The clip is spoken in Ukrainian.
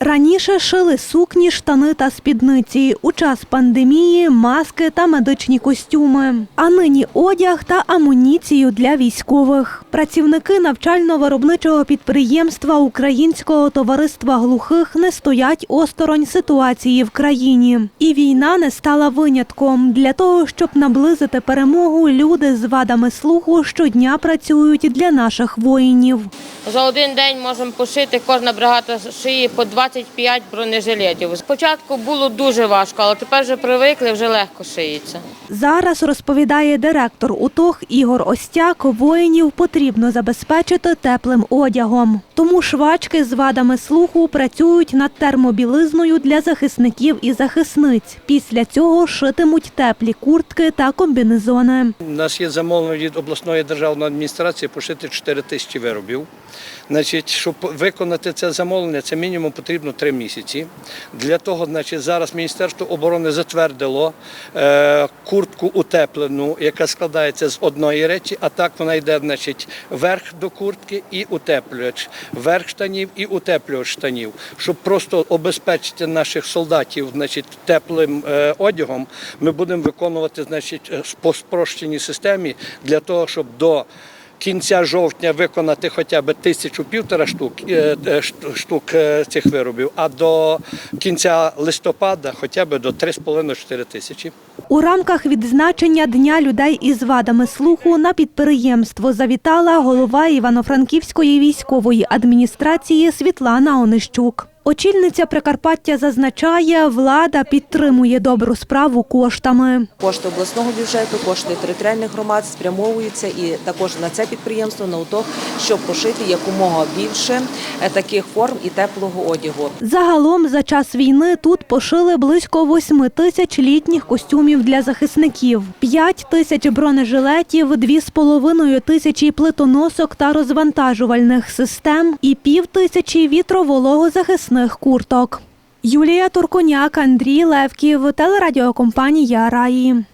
Раніше шили сукні, штани та спідниці. У час пандемії маски та медичні костюми. А нині одяг та амуніцію для військових. Працівники навчально-виробничого підприємства Українського товариства глухих не стоять осторонь ситуації в країні. І війна не стала винятком. Для того, щоб наблизити перемогу, люди з вадами слуху щодня працюють для наших воїнів. За один день можемо пошити, кожна бригада шиє по 25 бронежилетів. Спочатку було дуже важко, але тепер вже привикли, вже легко шиється. Зараз розповідає директор УТОГ Ігор Остяк, воїнів потрібно забезпечити теплим одягом. Тому швачки з вадами слуху працюють над термобілизною для захисників і захисниць. Після цього шитимуть теплі куртки та комбінезони. У нас є замовлення від обласної державної адміністрації пошити 4 тисячі виробів. Значить, щоб виконати це замовлення, це мінімум потрібно 3 місяці. Для того, значить, зараз Міністерство оборони затвердило е, куртку утеплену, яка складається з одної речі, а так вона йде, значить, верх до куртки і утеплювач, верх штанів і утеплювач штанів, щоб просто обезпечити наших солдатів, значить, теплим е, одягом. Ми будемо виконувати, значить, е, по спрощеній системі для того, щоб до кінця жовтня виконати хоча б тисячу півтора штук, е, е, шту- штук е, цих виробів, а до кінця листопада хоча б до 3,5-4 тисячі. У рамках відзначення Дня людей із вадами слуху на підприємство завітала голова Івано-Франківської військової адміністрації Світлана Онищук. Очільниця Прикарпаття зазначає, влада підтримує добру справу коштами. Кошти обласного бюджету, кошти територіальних громад спрямовуються і також на це підприємство на УТО, щоб пошити якомога більше е, таких форм і теплого одягу. Загалом за час війни тут пошили близько 8 тисяч літніх костюмів для захисників, 5 тисяч бронежилетів, 2,5 тисячі плитоносок та розвантажувальних систем і пів тисячі вітровологозахисних курток. Юлія Турконяк, Андрій Левків, телерадіокомпанія Раї.